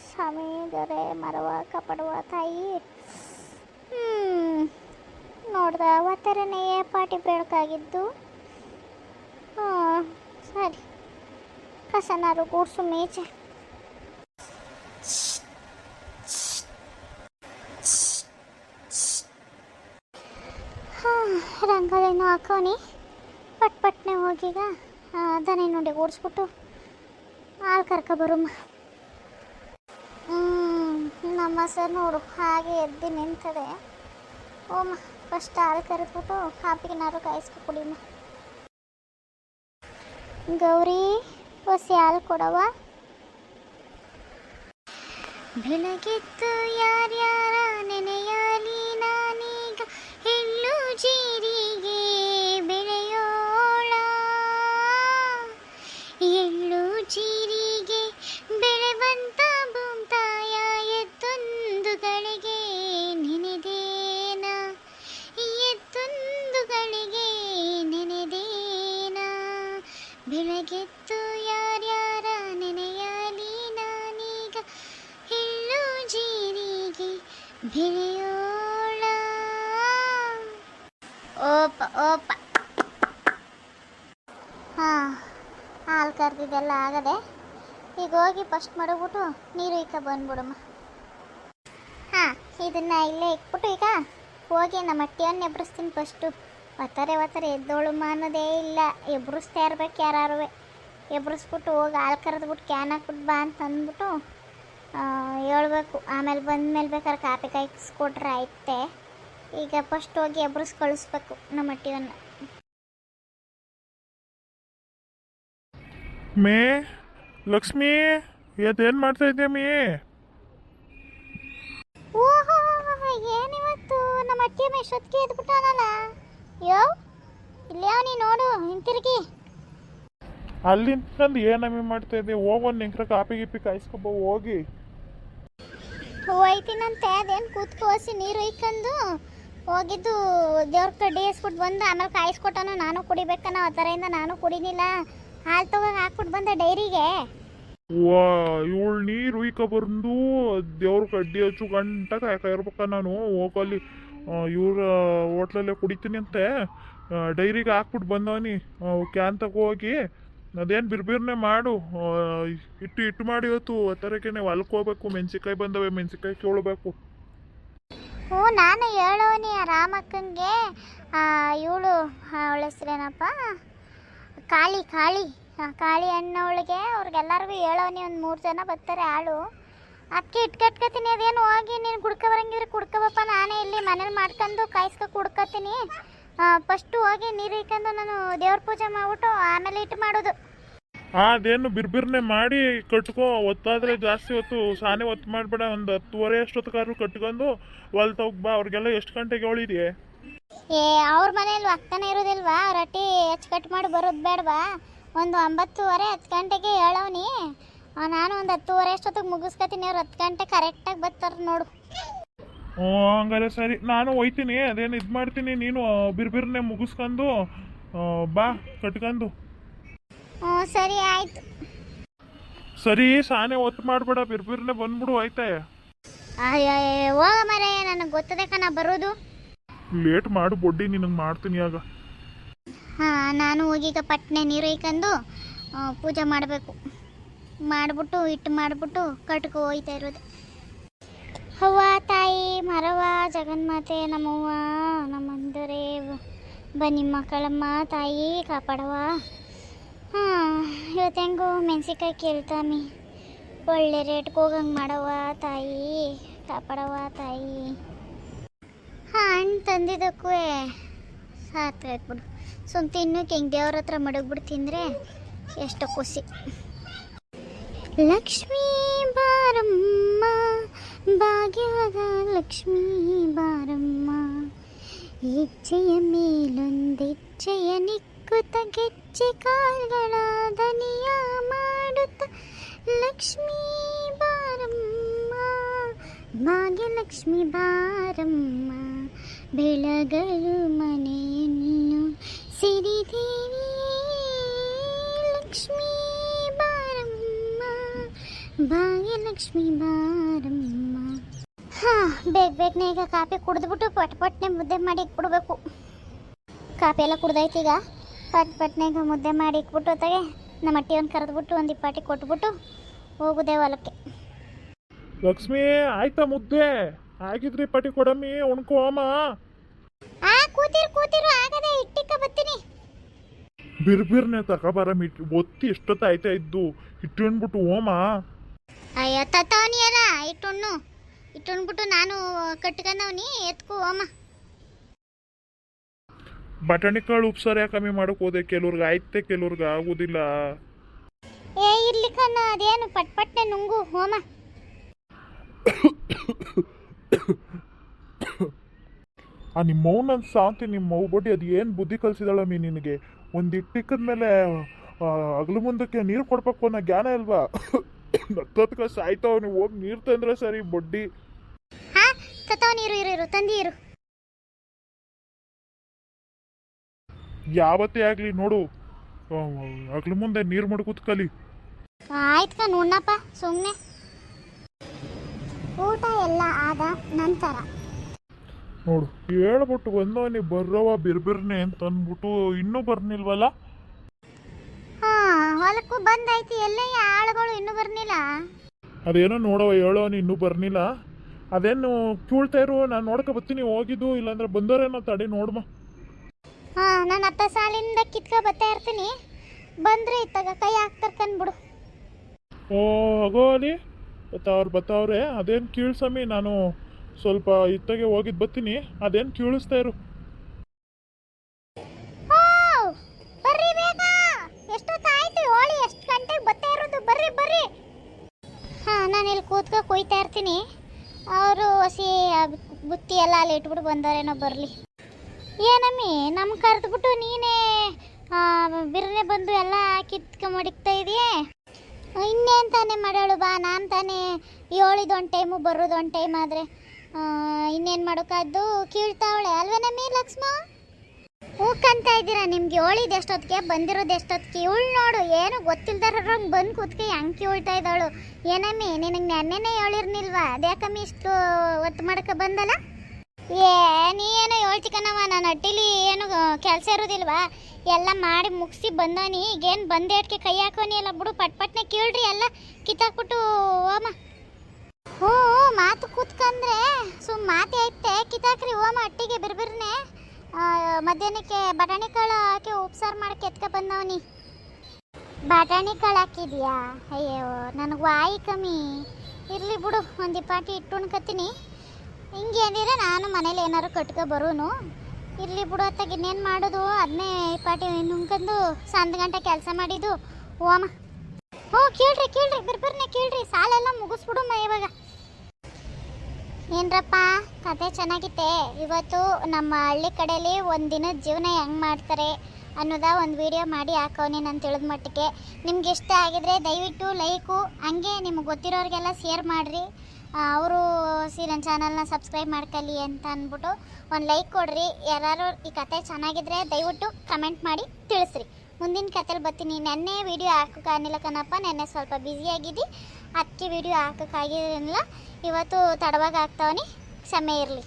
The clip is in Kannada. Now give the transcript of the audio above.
ಸ್ವಾಮಿ ದೊರೆ ಮರವ ಕಾಪಾಡುವ ತಾಯಿ. ನೋಡ್ದ ಅವತ್ತರನೇ ಪಾಟಿ ಬೆಳಕಾಗಿದ್ದು. ಸರಿ. ಕಸನಾರು ಗೂಡ್ಸು ಮೇಜೆ. ರಂಗೋಲಿನೂ ಹಾಕೋನಿ ಪಟ್ ಪಟ್ನೆ ಹೋಗೀಗ ದನ ನೋಡಿ ಓಡಿಸ್ಬಿಟ್ಟು ಹಾಲು ಕರ್ಕೊಬರಮ್ಮ ಹ್ಞೂ ಸರ್ ನೋಡು, ಹಾಗೆ ಎದ್ದು ನಿಂತದೆ. ಓಮ ಫಸ್ಟ್ ಹಾಲು ಕರೆದ್ಬಿಟ್ಟು ಕಾಪಿಗೆನಾರು ಕಾಯಿಸ್ಕೊ ಕುಡಿಮ ಗೌರಿ, ಹೊಸಿ ಹಾಲು ಕೊಡವ ಬೆಳಗೆತ್ತು ಯಾರ್ಯಾರ ಓಪ ಓಪ. ಹಾಂ, ಹಾಲು ಕರೆದಿದ್ದೆಲ್ಲ ಆಗದೆ ಈಗ ಹೋಗಿ ಫಸ್ಟ್ ಮಡಗ್ಬಿಟ್ಟು ನೀರು ಇಕ್ಕ ಬಂದ್ಬಿಡಮ್ಮ. ಹಾಂ, ಇದನ್ನು ಇಲ್ಲೇ ಇಕ್ಬಿಟ್ಟು ಈಗ ಹೋಗಿ ನಮ್ಮ ಅಟ್ಟಿಯನ್ನು ಎಬ್ರಿಸ್ತೀನಿ ಫಸ್ಟು ಒತ್ತಾರೆ ಒತ್ತಾರೆ ಎದ್ದೋಳುಮ್ಮ ಅನ್ನೋದೇ ಇಲ್ಲ. ಎಬ್ರಿಸ್ತಾ ಇರ್ಬೇಕು ಯಾರು ಎಬ್ರಿಸ್ಬಿಟ್ಟು ಹೋಗಿ ಹಾಲು ಕರೆದ್ಬಿಟ್ಟು ಕ್ಯಾನ್ ಹಾಕ್ಬಿಟ್ಟು ಬಾ ಅಂತ ಅಂದ್ಬಿಟ್ಟು ಹೇಳ್ಬೇಕು. ಆಮೇಲೆ ಬಂದ್ಮೇಲೆ ಬೇಕಾದ್ರೆ ಕಾಪಿ ಕಾಯಿಸ್ಕೊಟ್ರೆ ಆಯ್ತೆ. ಈಗ ಫಸ್ಟ್ ಹೋಗಿ ಎಬ್ರಸ್ ಕಳಿಸ್ಬೇಕು ನಮ್ಮ ಅಟ್ಟಿಯನ್ನು. ಮೇ ಲಕ್ಷ್ಮಿ ಏನು ಮಾಡ್ತಾ ಇದ್ದೆ ಮೇ? ಓಹೋ ಏನಿವತ್ತು? ನಮ್ಮ ಅಟ್ಟಿಯ ಮೇಷ್ಟೊತ್ತಿಗೆ ಎದ್ಬಿಟ್ಟಾನಲ್ಲ? ಯೋ ಇಲ್ಲೇ ನೀ ನೋಡು ಹಿಂತಿರುಗಿ. ಅಲ್ಲಿ ನಿಂತ್ಕೊಂಡು ಏನಮ್ಮಿ ಮಾಡ್ತಾ ಇದ್ದೆ? ಹೋಗೊಂದು ನಿಂಕ್ರ ಕಾಪಿ ಗಿಪಿ ಕಾಯಿಸ್ಕೊಬ ಹೋಗಿ. ಹೋಯ್ತೀನಂತೆ ಅದೇನು ಕೂತ್ಕೋಸಿ ನೀರು ಇಕ್ಕಂದು ಹೋಗಿದ್ದು ದೇವ್ರ ಕಡ್ಡಿ ಇಸ್ಬಿಟ್ಟು ಬಂದು ಆಮೇಲೆ ಕಾಯಿಸ್ಕೊಟ್ಟನು ನಾನು ಕುಡಿಬೇಕನ್ನೋ ಆ ಥರದಿಂದ ನಾನು ಕುಡಿನಿಲ್ಲ ಹಾಲು ತಗೋಗಿ ಹಾಕ್ಬಿಟ್ಟು ಬಂದೆ ಡೈರಿಗೆ. ವಾ ಇವಳು ನೀರು ಈಕ ಬಂದು ದೇವ್ರ ಕಡ್ಡಿ ಹಚ್ಚು ಗಂಟ ಕಾಯ್ಕ ಇರ್ಬೇಕ ನಾನು. ಹೋಗಲ್ಲಿ ಇವ್ರ ಹೋಟ್ಲಲ್ಲೇ ಕುಡಿತೀನಿ ಅಂತೆ. ಡೈರಿಗೆ ಹಾಕ್ಬಿಟ್ಟು ಬಂದವನಿ. ಕ್ಯಾನ್ ಹೋಗಿ. ಅದೇನು ಬಿರ್ಬಿರ್ನೆ ಮಾಡು. ಆ, ಇಟ್ಟು ಇಟ್ಟು ಮಾಡಿ ಇವತ್ತು ತರಕೆನೆ ಹೊಲಕ್ಕೆ ಹೋಗ್ಬೇಕು ಮೆಣಸಿನ್ಕಾಯಿ ಬಂದವೆ ಮೆಣಸಿನ್ಕಾಯಿ ಕೇಳಬೇಕು. ಹ್ಞೂ, ನಾನು ಹೇಳೋನಿ ಆ ರಾಮಕ್ಕಂಗೆ. ಇವಳು ಅವಳ ಹೆಸ್ರೇನಪ್ಪ? ಕಾಳಿ ಕಾಳಿ. ಕಾಳಿ ಅಣ್ಣವಳಿಗೆ ಅವ್ರಿಗೆಲ್ಲರಿಗೂ ಹೇಳೋನಿ, ಒಂದು ಮೂರು ಜನ ಬರ್ತಾರೆ ಆಳು. ಅದಕ್ಕೆ ಇಟ್ಕಟ್ಕತೀನಿ, ಅದೇನು ಹೋಗಿ ನೀನು ಕುಡ್ಕ ಬರಂಗಿದ್ರೆ ಕುಡ್ಕೋಬಪ್ಪ, ನಾನೇ ಇಲ್ಲಿ ಮನೇಲಿ ಮಾಡ್ಕೊಂಡು ಕಾಯಿಸ್ಕೊ ಕುಡ್ಕೋತೀನಿ. ಫಸ್ಟು ಹೋಗಿ ನೀರು ಇಟ್ಕೊಂಡು ನಾನು ದೇವ್ರ ಪೂಜೆ ಮಾಡ್ಬಿಟ್ಟು ಆಮೇಲೆ ಇಟ್ಟು ಮಾಡೋದು. ಅದೇನು ಬಿರ್ಬಿರ್ನೆ ಮಾಡಿ ಕಟ್ಕೋ ಒತ್ತಾದ್ರೆ ಜಾಸ್ತಿ ಹೊತ್ತು ಸಾನೆ ಒತ್ತು ಮಾಡಬೇಡ ಒಂದು ಹತ್ತುವರೆ ಅಷ್ಟೊತ್ತಗಾರು ಕಟ್ಕೊಂಡು ಹೊಲ್ ತಗೋಗ್ ಬಾ ಅವ್ರಿಗೆಲ್ಲ ಎಷ್ಟು ಗಂಟೆಗೆ ಹೇಳಿದ್ಯೆ ಏ ಅವ್ರ ಮನೇಲಿ ಅಕ್ಕನೇ ಇರೋದಿಲ್ವಾ? ರೊಟ್ಟಿ ಕಟ್ ಮಾಡಿ ಬರೋದು ಬೇಡವಾ? ಒಂದು ಒಂಬತ್ತುವರೆ ಹತ್ತು ಗಂಟೆಗೆ ಹೇಳವ್ನಿ. ನಾನು ಒಂದು ಹತ್ತುವರೆ ಅಷ್ಟೊತ್ತಿಗೆ ಮುಗಿಸ್ಕೊತೀನಿ ಅವ್ರು ಹತ್ತು ಗಂಟೆ ಕರೆಕ್ಟಾಗಿ ಬರ್ತಾರೆ ನೋಡು. ಹ್ಞೂ ಹಂಗಾರೆ ಸರಿ. ನಾನು ಹೋಯ್ತೀನಿ ಅದೇನು ಇದು ಮಾಡ್ತೀನಿ ನೀನು ಬಿರ್ಬಿರ್ನೆ ಮುಗಿಸ್ಕೊಂಡು ಬಾ ಕಟ್ಕೊಂಡು. ಹ್ಞೂ ಸರಿ ಆಯ್ತು. ಸರಿ ಸಾನೆ ಒತ್ತು ಮಾಡಬೇಡ ಬಿರ್ಬಿರ್ನೆ ಬಂದ್ಬಿಡು ಆಯ್ತಾ? ಹೋಗ ಮರೆ ನನಗೆ ಗೊತ್ತದೆ ಕಣ ಬರೋದು. ಲೇಟ್ ಮಾಡು ಬೊಡ್ಡಿ ನಿನಗೆ ಮಾಡ್ತೀನಿ ಆಗ. ಹಾಂ ನಾನು ಹೋಗೀಗ ಪಟ್ನೆ ನೀರು ಇಕ್ಕಂದು ಆ, ಪೂಜೆ ಮಾಡಬೇಕು. ಮಾಡಿಬಿಟ್ಟು ಹಿಟ್ಟು ಮಾಡಿಬಿಟ್ಟು ಕಟ್ಕೊ ಹೋಯ್ತಾ ಇರೋದು. ಹವ್ವ ತಾಯಿ ಮರವ ಜಗನ್ಮಾತೆ ನಮ್ಮವ್ವ ನಮ್ಮಂದರೆ ಬನ್ನಿ ಮಕ್ಕಳಮ್ಮ ತಾಯಿ ಕಾಪಾಡವ ಹಾಂ ಇವತ್ತು ಹೆಂಗೋ ಮೆಣಸಿನ್ಕಾಯಿ ಕೇಳ್ತಾಮಿ ಒಳ್ಳೆ ರೇಟ್ಗೆ ಹೋಗಂಗೆ ಮಾಡವ ತಾಯಿ ಕಾಪಾಡವ ತಾಯಿ. ಹಾಂ, ಹಣ್ಣು ತಂದಿದ್ದಕ್ಕೂ ಸಾಕಾಯ್ತು ಬಿಡು ಸುಮ್ ತಿನ್ನಕ್ಕೆ ಹೆಂಗೆ ದೇವ್ರ ಹತ್ರ ಮಡಗ್ಬಿಟ್ಟು ತಿಂದರೆ ಎಷ್ಟು ಖುಷಿ. ಲಕ್ಷ್ಮೀ ಬಾರಮ್ಮ, ಭಾಗ್ಯದ ಲಕ್ಷ್ಮೀ ಬಾರಮ್ಮ. ಹೆಜ್ಜೆಯ ಮೇಲೊಂದೆಜ್ಜೆಯ ನಿಕ್ಕು ಗೆಜ್ಜೆ ಕಾಲ್ಗಳ ದನಿಯ ಮಾಡುತ್ತ, ಲಕ್ಷ್ಮೀ ಬಾರಮ್ಮ, ಭಾಗ್ಯಲಕ್ಷ್ಮಿ ಬಾರಮ್ಮ, ಬೆಳಗಲು ಮನೆಯನ್ನು ಸಿರಿದೇವಿ, ಲಕ್ಷ್ಮೀ ಬಾರಮ್ಮ, ಭಾಗ್ಯಲಕ್ಷ್ಮಿ ಲಕ್ಷ್ಮೀ ಬಾರಮ್ಮ. ಹಾಂ, ಬೇಗ ಬೇಗನೆ ಈಗ ಕಾಫಿ ಕುಡಿದ್ಬಿಟ್ಟು ಪಟ್ ಪಟ್ನೆ ಮುದ್ದೆ ಮಾಡಿ ಇಟ್ಬಿಡ್ಬೇಕು ಕಾಫಿ ಎಲ್ಲ ಈಗ. ಪಟ್ ಪಟ್ನಾಗ ಮುದ್ದೆ ಮಾಡಿ ಇಟ್ಬಿಟ್ಟು ಹೊತ್ತಾಗೆ ನಮ್ಮ ಅಟ್ಟಿಯನ್ನು ಕರೆದ್ಬಿಟ್ಟು ಒಂದು ಇಪ್ಪಾಟಿ ಕೊಟ್ಬಿಟ್ಟು ಹೋಗುದೆ ಹೊಲಕ್ಕೆ ಲಕ್ಷ್ಮಿ ಆಯ್ತಾ ಮುದ್ದೆ? ಆಗಿದ್ರಿ ಪಟಿ ಕೊಡಮ್ಮಿ ಉಣ್ಕೋಮ ಆ ಕೂತಿರು ಕೂತಿರು ಆಗದೆ ಇಟ್ಟಿಕ್ಕ ಬರ್ತೀನಿ ಬಿರ್ಬಿರ್ನೆ ತಗೊಬರಮ್ ಇಟ್ ಒತ್ತಿ ಎಷ್ಟೊತ್ತಾಯ್ತಾ ಇದ್ದು ಇಟ್ಟುಣ್ಬಿಟ್ಟು ಓಮ ಅಯ್ಯೋ ತತ್ತವನಿಯಲ್ಲ ಇಟ್ಟುಣ್ಣು ಇಟ್ಟುಣ್ಬಿಟ್ಟು ನಾನು ಕಟ್ಕೊಂಡವನಿ ಎತ್ಕೋ ಅಮ್ಮ. ಬಟಾಣಿ ಕಾಳು ಉಪ್ಸಾರ ಕಮ್ಮಿ ಮಾಡಕ್ ಹೋದೆ? ಕೆಲವ್ರಿಗೆ ಆಯ್ತೆ ಕೆಲವ್ರಿಗೆ ಆಗೋದಿಲ್ಲ. ಏ ಇರ್ಲಿ ಕಣ್ಣ ಅದೇನು ಪಟ್ ಪಟ್ನೆ ನುಂಗು ಹೋಮ. ಆ ನಿಮ್ಮ ಮೌನ ಸಾಂತಿ ನಿಮ್ಮ ಮೌ ಬಡ್ಡಿ ಅದು ಏನು ಬುದ್ಧಿ ಕಲ್ಸಿದಾಳಮ್ಮಿ ನಿನಗೆ? ಒಂದು ಇಟ್ಟಿಕ್ಕದ ಮೇಲೆ ಅಗಲು ಮುಂದಕ್ಕೆ ನೀರು ಕೊಡ್ಬೇಕು ಅನ್ನೋ ಜ್ಞಾನ ಇಲ್ವಾ? ನತ್ತತ್ಕ ಸಾಯ್ತಾವ ನೀವು ಹೋಗಿ ನೀರು ತಂದ್ರೆ ಸರಿ ಬಡ್ಡಿ. ಹಾ ತತ್ತವನಿ ನೀರು ಇರು ಇರು ತಂದಿ ಇರು. ಯಾವತ್ತೇ ಆಗಲಿ ನೋಡು. ಅಗ್ಲ ಮುಂದೆ ನೀರು ಮಡ್ಕೂತ್ ಕಲಿ. ಆಯ್ತು ಕಣ್ ಉಣ್ಣಪ್ಪ ಸುಮ್ಮನೆ ಊಟ ಎಲ್ಲ ಆದ ನಂತರ. ನೋಡು ಹೇಳ್ಬಿಟ್ಟು ಬಂದವನಿ ಬರ್ರವ ಬಿರ್ಬಿರ್ನೆ ಅಂತ ಅಂದ್ಬಿಟ್ಟು ಇನ್ನೂ ಬರ್ನಿಲ್ವಲ್ಲ? ಹಾ ಹೊಲಕ್ಕೂ ಬಂದೈತಿ ಎಲ್ಲೇ ಆಳುಗಳು ಇನ್ನೂ ಬರ್ನಿಲ್ಲ? ಅದೇನೋ ನೋಡವ ಹೇಳೋನು ಇನ್ನೂ ಬರ್ನಿಲ್ಲ. ಅದೇನು ಕೇಳ್ತಾ ಇರು ನಾನು ನೋಡ್ಕೊ ಬರ್ತೀನಿ ಹೋಗಿದ್ದು ಇಲ್ಲಾಂದ್ರೆ ಬಂದೋರೇನೋ ತಡಿ ನೋಡ್ಮ. ಹಾ ನಾನು ಅತ್ತ ಸಾಲಿಂದ ಕಿತ್ಕೊ ಬರ್ತಾ ಇರ್ತೀನಿ. ಬಂದ್ರೆ ಇತ್ತಾಗ ಕೈ ಹಾಕ್ತಾರ ಕಂದ್ಬಿಡು ಓ ಅಲ್ಲಿ. ಬತ್ತಾವ್ರು ಬತ್ತಾವ್ರೆ ಅದೇನು ಕೀಳ್ಸಮ್ಮಿ ನಾನು ಸ್ವಲ್ಪ ಇತ್ತಾಗೆ ಹೋಗಿದ್ದು ಬರ್ತೀನಿ. ಅದೇನು ಕೀಳಿಸ್ತಾ ಇರು. ಬರ್ರಿ ಬೇಗ. ಎಷ್ಟೊತ್ತಾಯ್ತು ಹೋಳಿ ಎಷ್ಟು ಗಂಟೆಗೆ ಬರ್ತಾ ಇರೋದು? ಬರ್ರಿ ಬರ್ರಿ. ಹಾ ನಾನು ಇಲ್ಲಿ ಕೂತ್ಕೊ ಕೊಯ್ತಾ ಇರ್ತೀನಿ. ಅವರು ಹಸಿ ಬುತ್ತಿ ಎಲ್ಲ ಅಲ್ಲಿ ಇಟ್ಬಿಟ್ಟು ಬಂದವರೇನೋ ಬರಲಿ. ಏನಮ್ಮಿ ನಮ್ಮ ಕರೆದ್ಬಿಟ್ಟು ನೀನೇ ಬಿರ್ನೆ ಬಂದು ಎಲ್ಲ ಕಿತ್ಕ ಮಡಿಕ್ತಾ ಇದೆಯೇ ಇನ್ನೇನು ತಾನೇ ಮಾಡೋಳು ಬಾ, ನಾನು ತಾನೇ ಏಳಿದೊಂದು ಟೈಮು ಬರೋದೊಂದು ಟೈಮ್ ಆದರೆ. ಇನ್ನೇನು ಮಾಡೋಕ್ಕಾದ್ದು ಕೀಳ್ತಾವಳೆ ಅಲ್ವೇನಮ್ಮಿ ಲಕ್ಷ್ಮ? ಹೂಕಂತ ಇದ್ದೀರಾ ನಿಮ್ಗೆ? ಹೇಳಿದ ಎಷ್ಟೊತ್ತಿಗೆ, ಬಂದಿರೋದು ಎಷ್ಟೊತ್ತಿಗೆ? ಇವಳು ನೋಡು, ಏನು ಗೊತ್ತಿಲ್ದಾರಂಗೆ ಬಂದು ಕೂತ್ಕೆ ಹೆಂಗೆ ಕೇಳ್ತಾ ಇದ್ದಾಳು. ಏನಮ್ಮಿ, ನಿನಗೆ ನೆನ್ನೆನೇ ಹೇಳಿರ್ನಿಲ್ವಾ? ಅದ್ಯಾಕಮ್ಮಿ ಇಷ್ಟು ಒತ್ತು ಮಾಡಕ್ಕೆ ಬಂದಲ್ಲ? ಏ, ನೀ ಏನೋ ಹೇಳ್ತಿಕನವ ನಾನು ಅಟ್ಟಿಲಿ ಏನು ಕೆಲಸ ಇರೋದಿಲ್ವಾ? ಎಲ್ಲ ಮಾಡಿ ಮುಗಿಸಿ ಬಂದವನಿ, ಈಗೇನು ಬಂದೇಟ್ಗೆ ಕೈ ಹಾಕೋನಿ ಎಲ್ಲ ಬಿಡು, ಪಟ್ ಪಟ್ನೆ ಕೀಳ್ರಿ ಎಲ್ಲ, ಕಿತ್ತಾಕ್ಬಿಟ್ಟು ಓಮ ಹ್ಞೂ ಮಾತು ಕೂತ್ಕಂದ್ರೆ, ಸುಮ್ ಮಾತೆ ಐತೆ, ಕಿತ್ತಾಕ್ರಿ ಓಮ ಅಟ್ಟಿಗೆ ಬಿರ್ಬಿರ್ನೆ. ಮಧ್ಯಾಹ್ನಕ್ಕೆ ಬಟಾಣಿ ಕಾಳು ಹಾಕಿ ಉಪ್ಸಾರು ಮಾಡಕ್ಕೆ ಎತ್ಕ ಬಂದವನಿ. ಬಟಾಣಿ ಕಾಳು ಹಾಕಿದ್ಯಾ? ಅಯ್ಯೋ, ನನಗೆ ವಾಯಿ ಕಮ್ಮಿ. ಇರಲಿ ಬಿಡು, ಒಂದು ಪಾಟಿ ಇಟ್ಟುಣ್ಕತ್ತೀನಿ. ಹಿಂಗೆ ಏನಿದೆ ನಾನು ಮನೇಲಿ ಏನಾದ್ರು ಕಟ್ಕೊ ಬರೋನು. ಇರಲಿ ಬಿಡು ಅತ್ತಾಗ ಇನ್ನೇನು ಮಾಡೋದು? ಅದನ್ನೇ ಪಾಟಿ ನುಂಗಂದು ಸಂದ ಗಂಟೆ ಕೆಲಸ ಮಾಡಿದ್ದು. ಓಮ ಹ್ಞೂ ಕೇಳ್ರಿ ಕೇಳ್ರಿ ಬಿರ್ಬಿರ್ನೆ ಕೇಳ್ರಿ, ಸಾಲೆಲ್ಲ ಮುಗಿಸ್ಬಿಡುಮ್ಮ ಇವಾಗ. ಏನ್ರಪ್ಪ, ಕತೆ ಚೆನ್ನಾಗಿತ್ತೆ? ಇವತ್ತು ನಮ್ಮ ಹಳ್ಳಿ ಕಡೆಯಲ್ಲಿ ಒಂದು ದಿನದ ಜೀವನ ಹೆಂಗೆ ಮಾಡ್ತಾರೆ ಅನ್ನೋದ ಒಂದು ವಿಡಿಯೋ ಮಾಡಿ ಹಾಕೋನಿ ನಾನು ತಿಳಿದ ಮಟ್ಟಿಗೆ. ನಿಮ್ಗೆ ಇಷ್ಟ ಆಗಿದ್ರೆ ದಯವಿಟ್ಟು ಲೈಕು, ಹಂಗೆ ನಿಮ್ಗೆ ಗೊತ್ತಿರೋರಿಗೆಲ್ಲ ಶೇರ್ ಮಾಡಿರಿ. ಅವರು ಸಿ ನನ್ನ ಚಾನಲ್ನ ಸಬ್ಸ್ಕ್ರೈಬ್ ಮಾಡ್ಕೊಳ್ಳಿ ಅಂತ ಅಂದ್ಬಿಟ್ಟು ಒಂದು ಲೈಕ್ ಕೊಡ್ರಿ. ಯಾರು ಈ ಕತೆ ಚೆನ್ನಾಗಿದ್ರೆ ದಯವಿಟ್ಟು ಕಮೆಂಟ್ ಮಾಡಿ ತಿಳಿಸ್ರಿ. ಮುಂದಿನ ಕತೆಲಿ ಬರ್ತೀನಿ. ನೆನ್ನೆ ವಿಡಿಯೋ ಹಾಕೋಕ್ಕಾಗಿಲ್ಲ ಕಣಪ್ಪ. ನೆನ್ನೆ ಸ್ವಲ್ಪ ಬ್ಯುಸಿಯಾಗಿದ್ದು ಅದಕ್ಕೆ ವಿಡಿಯೋ ಹಾಕೋಕ್ಕಾಗಿರಲಿಲ್ಲ ಇವತ್ತು ತಡವಾಗಿ ಹಾಕ್ತಾವನಿ ಸಮಯ ಇರಲಿ.